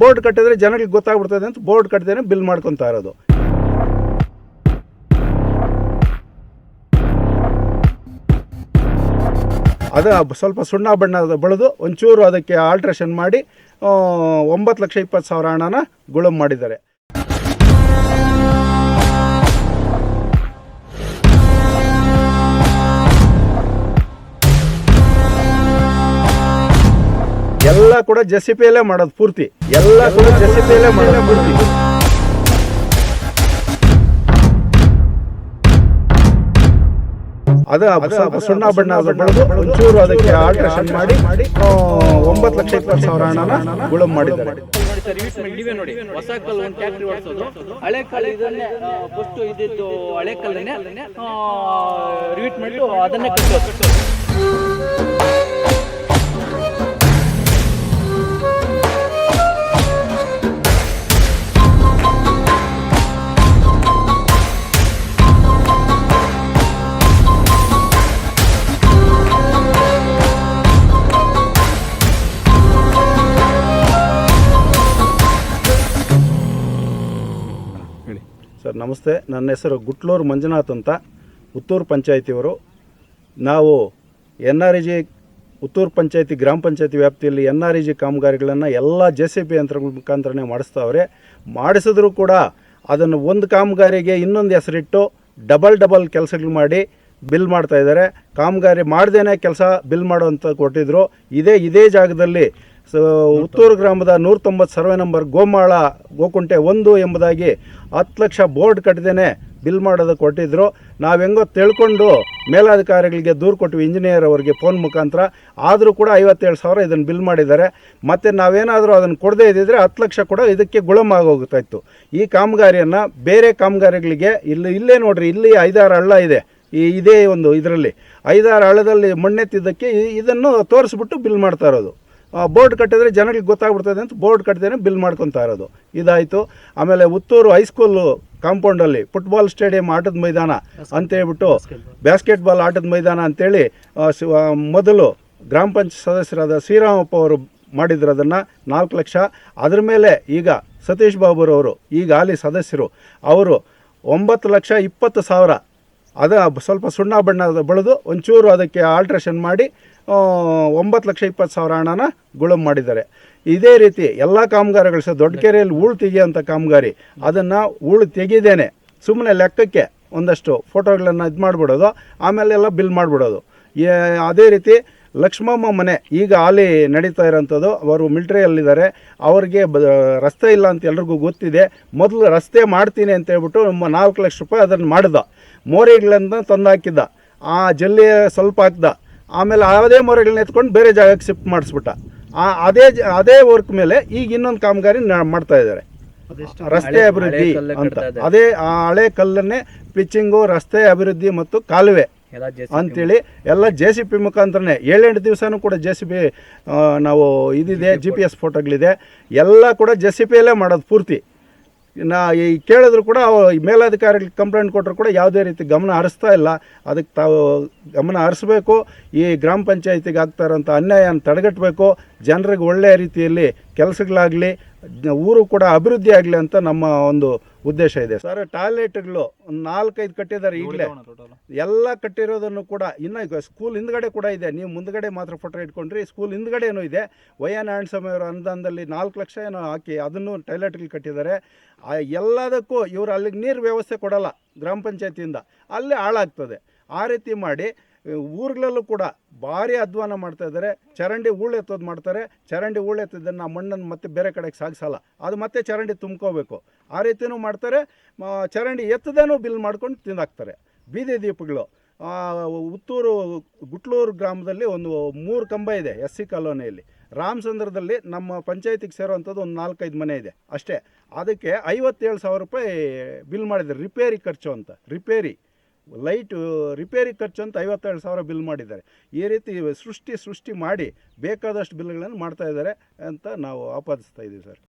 Board ಕಟ್ಟಿದ್ರೆ ಜನಗಳಿಗೆ ಗೊತ್ತಾಗ್ಬಿಡ್ತದೆ ಅಂತ ಬೋರ್ಡ್ ಕಟ್ಟಿದ್ರೆ ಬಿಲ್ ಮಾಡ್ಕೊತಾ ಇರೋದು. ಅದು ಸ್ವಲ್ಪ ಸುಣ್ಣ ಬಣ್ಣ ಬೆಳೆದು ಒಂಚೂರು ಅದಕ್ಕೆ ಆಲ್ಟ್ರೇಷನ್ ಮಾಡಿ ಒಂಬತ್ತು ಲಕ್ಷ ಇಪ್ಪತ್ತು ಸಾವಿರ ಹಣನ ಗುಳುಂ ಮಾಡಿದ್ದಾರೆ. ಎಲ್ಲ ಕೂಡ ಜೆಸಿಪಿಯಲ್ಲೇ ಮಾಡೋದು ಪೂರ್ತಿ. ಎಲ್ಲ ಕೂಡ ಜೆಸಿಪಿಯಲ್ಲೇ ಮಾಡೋದು ಪೂರ್ತಿ. ಅದು ಸುಣ್ಣ ಬಣ್ಣ ಬೆಳೆದು ಒಂಚೂರು ಅದಕ್ಕೆ ಆಲ್ಟ್ರೇಷನ್ ಮಾಡಿ ಒಂಬತ್ತು ಲಕ್ಷ ಇಪ್ಪತ್ತು ಸಾವಿರ ಹಣನ ಮಾಡಿದ್ದಾರೆ. ಮಾಡಿ ಹಳೆ ಹಳೆ ಮಾಡಿಟ್ಟು ಅದನ್ನೇ ನಮಸ್ತೆ. ನನ್ನ ಹೆಸರು ಗುಟ್ಲೂರು ಮಂಜುನಾಥ್ ಅಂತ. ಉತ್ತೂರು ಪಂಚಾಯತಿಯವರು. ನಾವು N R E G Uttur ಪಂಚಾಯತಿ, ಗ್ರಾಮ ಪಂಚಾಯತಿ ವ್ಯಾಪ್ತಿಯಲ್ಲಿ ಎನ್ ಆರ್ ಇ ಜಿ ಕಾಮಗಾರಿಗಳನ್ನು ಎಲ್ಲ ಜೆ ಸಿ ಪಿ ಯಂತ್ರಗಳ ಮುಖಾಂತರನೇ ಮಾಡಿಸ್ತಾವ್ರೆ. ಮಾಡಿಸಿದ್ರೂ ಕೂಡ ಅದನ್ನು ಒಂದು ಕಾಮಗಾರಿಗೆ ಇನ್ನೊಂದು ಹೆಸರಿಟ್ಟು ಡಬಲ್ ಡಬಲ್ ಕೆಲಸಗಳು ಮಾಡಿ ಬಿಲ್ ಮಾಡ್ತಾ ಇದ್ದಾರೆ. ಕಾಮಗಾರಿ ಮಾಡ್ದೇನೆ ಕೆಲಸ ಬಿಲ್ ಮಾಡುವಂತ ಕೊಟ್ಟಿದ್ರು. ಇದೇ ಇದೇ ಜಾಗದಲ್ಲಿ ಸೊ ಉತ್ತೂರು ಗ್ರಾಮದ ನೂರ ತೊಂಬತ್ತು ಸರ್ವೆ ನಂಬರ್ ಗೋಮಾಳ ಗೋಕುಂಟೆ ಒಂದು ಎಂಬುದಾಗಿ ಹತ್ತು ಲಕ್ಷ ಬೋರ್ಡ್ ಕಟ್ಟದೇನೆ ಬಿಲ್ ಮಾಡೋದು ಕೊಟ್ಟಿದ್ರು. ನಾವು ಹೆಂಗೋ ತಿಳ್ಕೊಂಡು ಮೇಲಾಧಿಕಾರಿಗಳಿಗೆ ದೂರು ಕೊಟ್ವಿ, ಇಂಜಿನಿಯರ್ ಅವರಿಗೆ ಫೋನ್ ಮುಖಾಂತರ. ಆದರೂ ಕೂಡ ಐವತ್ತೇಳು ಸಾವಿರ ಇದನ್ನು ಬಿಲ್ ಮಾಡಿದ್ದಾರೆ. ಮತ್ತು ನಾವೇನಾದರೂ ಅದನ್ನು ಕೊಡದೇ ಇದ್ದಿದ್ರೆ ಹತ್ತು ಲಕ್ಷ ಕೂಡ ಇದಕ್ಕೆ ಗುಳಮಾಗೋಗ್ತಾ ಇತ್ತು ಈ ಕಾಮಗಾರಿಯನ್ನು ಬೇರೆ ಕಾಮಗಾರಿಗಳಿಗೆ ಇಲ್ಲಿ, ಇಲ್ಲೇ ನೋಡಿರಿ, ಇಲ್ಲಿ ಐದಾರು ಹಳ್ಳ ಇದೆ. ಈ ಇದೇ ಒಂದು ಇದರಲ್ಲಿ. ಐದಾರು ಹಳ್ಳದಲ್ಲಿ ಮಣ್ಣೆತ್ತಿದ್ದಕ್ಕೆ ಇದನ್ನು ತೋರಿಸ್ಬಿಟ್ಟು ಬಿಲ್ ಮಾಡ್ತಾ ಇರೋದು. ಬೋರ್ಡ್ ಕಟ್ಟಿದ್ರೆ ಜನಗಳಿಗೆ ಗೊತ್ತಾಗ್ಬಿಡ್ತದೆ ಅಂತ ಬೋರ್ಡ್ ಕಟ್ಟಿದ್ರೆ ಬಿಲ್ ಮಾಡ್ಕೊತಾ ಇರೋದು. ಇದಾಯಿತು. ಆಮೇಲೆ ಉತ್ತೂರು ಹೈಸ್ಕೂಲು ಕಾಂಪೌಂಡಲ್ಲಿ ಫುಟ್ಬಾಲ್ ಸ್ಟೇಡಿಯಂ ಆಟದ ಮೈದಾನ ಅಂತೇಳ್ಬಿಟ್ಟು ಬ್ಯಾಸ್ಕೆಟ್ಬಾಲ್ ಆಟದ ಮೈದಾನ ಅಂತೇಳಿ ಮೊದಲು ಗ್ರಾಮ ಪಂಚಾಯತ್ ಸದಸ್ಯರಾದ ಶ್ರೀರಾಮಪ್ಪ ಅವರು ಮಾಡಿದ್ರು ಅದನ್ನು ನಾಲ್ಕು ಲಕ್ಷ. ಅದ್ರ ಮೇಲೆ ಈಗ ಸತೀಶ್ ಬಾಬುರವರು ಈಗ ಹಾಲಿ ಸದಸ್ಯರು ಅವರು ಒಂಬತ್ತು ಲಕ್ಷ ಇಪ್ಪತ್ತು ಸಾವಿರ ಅದು ಸ್ವಲ್ಪ ಸುಣ್ಣ ಬಣ್ಣ ಬೆಳೆದು ಒಂಚೂರು ಅದಕ್ಕೆ ಆಲ್ಟ್ರೇಷನ್ ಮಾಡಿ ಒಂಬತ್ತು ಲಕ್ಷ ಇಪ್ಪತ್ತು ಸಾವಿರ ಹಣನ ಗುಳಮ್ ಮಾಡಿದ್ದಾರೆ. ಇದೇ ರೀತಿ ಎಲ್ಲ ಕಾಮಗಾರಿಗಳು ಸಹ ದೊಡ್ಡ ಕೆರೆಯಲ್ಲಿ ಹೂಳು ತೆಗೆಯುವಂಥ ಕಾಮಗಾರಿ. ಅದನ್ನು ಹೂಳು ತೆಗೆದೇನೆ ಸುಮ್ಮನೆ ಲೆಕ್ಕಕ್ಕೆ ಒಂದಷ್ಟು ಫೋಟೋಗಳನ್ನು ಇದು ಮಾಡಿಬಿಡೋದು, ಆಮೇಲೆ ಎಲ್ಲ ಬಿಲ್ ಮಾಡಿಬಿಡೋದು. ಅದೇ ರೀತಿ ಲಕ್ಷ್ಮಮ್ಮ ಮನೆ ಈಗ ಅಲ್ಲಿ ನಡೀತಾ ಇರೋಂಥದ್ದು ಅವರು ಮಿಲ್ಟ್ರಿಯಲ್ಲಿದ್ದಾರೆ ಅವ್ರಿಗೆ ಬ ರಸ್ತೆ ಇಲ್ಲ ಅಂತ ಎಲ್ರಿಗೂ ಗೊತ್ತಿದೆ. ಮೊದಲು ರಸ್ತೆ ಮಾಡ್ತೀನಿ ಅಂತ ಹೇಳ್ಬಿಟ್ಟು ನಮ್ಮ ನಾಲ್ಕು ಲಕ್ಷ ರೂಪಾಯಿ ಅದನ್ನು ಮಾಡಿದ. ಮೋರೆಗಳನ್ನು ತಂದು ಹಾಕಿದ್ದ ಆ ಜಲ್ಲಿ ಸ್ವಲ್ಪ ಹಾಕ್ದ. ಆಮೇಲೆ ಅದೇ ಮೋರಿಗಳನ್ನ ಎತ್ಕೊಂಡು ಬೇರೆ ಜಾಗಕ್ಕೆ ಶಿಫ್ಟ್ ಮಾಡಿಸ್ಬಿಟ್ಟ. ಆ ಅದೇ ಜ- ಅದೇ ವರ್ಕ್ ಮೇಲೆ ಈಗ ಇನ್ನೊಂದು ಕಾಮಗಾರಿ ನ- ಮಾಡ್ತಾ ಇದ್ದಾರೆ. ರಸ್ತೆ ಅಭಿವೃದ್ಧಿ ಅಂತ. ಅದೇ ಆ ಹಳೆ ಕಲ್ಲನ್ನೇ ಪಿಚ್ಚಿಂಗು ರಸ್ತೆ ಅಭಿವೃದ್ಧಿ ಮತ್ತು ಕಾಲುವೆ. ಅಂತೇಳಿ ಎಲ್ಲ ಜೆ ಸಿ ಪಿ ಮುಖಾಂತರನೇ ಏಳೆಂಟು ದಿವಸನೂ ಕೂಡ ಜೆ ಸಿ ಪಿ ನಾವು ಇದಿದೆ ಜಿ ಪಿ ಎಸ್ ಫೋಟೋಗಳಿದೆ ಎಲ್ಲ ಕೂಡ ಜೆ ಸಿ ಪಿಯಲ್ಲೇ ಮಾಡೋದು ಪೂರ್ತಿ. ನಾ ಈ ಕೇಳಿದ್ರು ಕೂಡ ಮೇಲಾಧಿಕಾರಿಗಳಿಗೆ ಕಂಪ್ಲೇಂಟ್ ಕೊಟ್ಟರು ಕೂಡ ಯಾವುದೇ ರೀತಿ ಗಮನ ಹರಿಸ್ತಾ ಇಲ್ಲ. ಅದಕ್ಕೆ ತಾವು ಗಮನ ಹರಿಸ್ಬೇಕು. ಈ ಗ್ರಾಮ ಪಂಚಾಯತಿಗೆ ಆಗ್ತಾ ಇರೋಂಥ ಅನ್ಯಾಯನ ತಡೆಗಟ್ಟಬೇಕು. ಜನರಿಗೆ ಒಳ್ಳೆಯ ರೀತಿಯಲ್ಲಿ ಕೆಲಸಗಳಾಗಲಿ ಊರು ಕೂಡ ಅಭಿವೃದ್ಧಿ ಆಗಲಿ ಅಂತ ನಮ್ಮ ಒಂದು ಉದ್ದೇಶ ಇದೆ. ಸರ್ ಟಾಯ್ಲೆಟ್ಗಳು ಒಂದು ನಾಲ್ಕೈದು ಕಟ್ಟಿದ್ದಾರೆ ಈಗಲೇ. ಎಲ್ಲ ಕಟ್ಟಿರೋದನ್ನು ಕೂಡ ಇನ್ನೂ ಈಗ ಸ್ಕೂಲ್ ಹಿಂದ್ಗಡೆ ಕೂಡ ಇದೆ. ನೀವು ಮುಂದ್ಗಡೆ ಮಾತ್ರ ಫೋಟೋ ಇಟ್ಕೊಂಡ್ರಿ ಸ್ಕೂಲ್ ಹಿಂದ್ಗಡೆನೂ ಇದೆ. ವೈ ಎನ್ ಅವರ ಅನುದಾನದಲ್ಲಿ ನಾಲ್ಕು ಲಕ್ಷ ಏನೋ ಹಾಕಿ ಅದನ್ನು ಟಾಯ್ಲೆಟ್ಗಳು ಕಟ್ಟಿದ್ದಾರೆ. ಆ ಎಲ್ಲದಕ್ಕೂ ಇವರು ಅಲ್ಲಿಗೆ ನೀರು ವ್ಯವಸ್ಥೆ ಕೊಡಲ್ಲ ಗ್ರಾಮ ಪಂಚಾಯತಿಯಿಂದ. ಅಲ್ಲಿ ಹಾಳಾಗ್ತದೆ. ಆ ರೀತಿ ಮಾಡಿ ಊರುಗಳಲ್ಲೂ ಕೂಡ ಭಾರಿ ಅಧ್ವಾನ ಮಾಡ್ತಾ ಇದ್ದಾರೆ. ಚರಂಡಿ ಹೂಳೆತ್ತೋದು ಮಾಡ್ತಾರೆ. ಚರಂಡಿ ಹೂಳೆತ್ತಿದ್ದನ್ನು ಆ ಮಣ್ಣನ್ನು ಮತ್ತೆ ಬೇರೆ ಕಡೆಗೆ ಸಾಗಿಸಲ್ಲ. ಅದು ಮತ್ತೆ ಚರಂಡಿ ತುಂಬ್ಕೋಬೇಕು. ಆ ರೀತಿಯೂ ಮಾಡ್ತಾರೆ. ಚರಂಡಿ ಎತ್ತದೇನೂ ಬಿಲ್ ಮಾಡ್ಕೊಂಡು ತಿಂದಾಕ್ತಾರೆ. ಬೀದಿ ದೀಪಗಳು. ಉತ್ತೂರು ಗುಟ್ಲೂರು ಗ್ರಾಮದಲ್ಲಿ ಒಂದು ಮೂರು ಕಂಬ ಇದೆ ಎಸ್ ಸಿ ಕಾಲೋನಿಯಲ್ಲಿ. ರಾಮಚಂದ್ರದಲ್ಲಿ ನಮ್ಮ ಪಂಚಾಯತಿಗೆ ಸೇರುವಂಥದ್ದು ಒಂದು ನಾಲ್ಕೈದು ಮನೆ ಇದೆ ಅಷ್ಟೇ. ಅದಕ್ಕೆ ಐವತ್ತೇಳು ಸಾವಿರ ರೂಪಾಯಿ ಬಿಲ್ ಮಾಡಿದ್ದಾರೆ ರಿಪೇರಿ ಖರ್ಚು ಅಂತ. ರಿಪೇರಿ. ಲೈಟ್ ರಿಪೇರಿ ಖರ್ಚು ಅಂತ ಐವತ್ತೆರಡು ಸಾವಿರ ಬಿಲ್ ಮಾಡಿದ್ದಾರೆ. ಈ ರೀತಿ ಸೃಷ್ಟಿ ಸೃಷ್ಟಿ ಮಾಡಿ ಬೇಕಾದಷ್ಟು ಬಿಲ್ಗಳನ್ನು ಮಾಡ್ತಾ ಇದ್ದಾರೆ ಅಂತ ನಾವು ಆಪಾದಿಸ್ತಾ ಇದ್ದೀವಿ ಸರ್.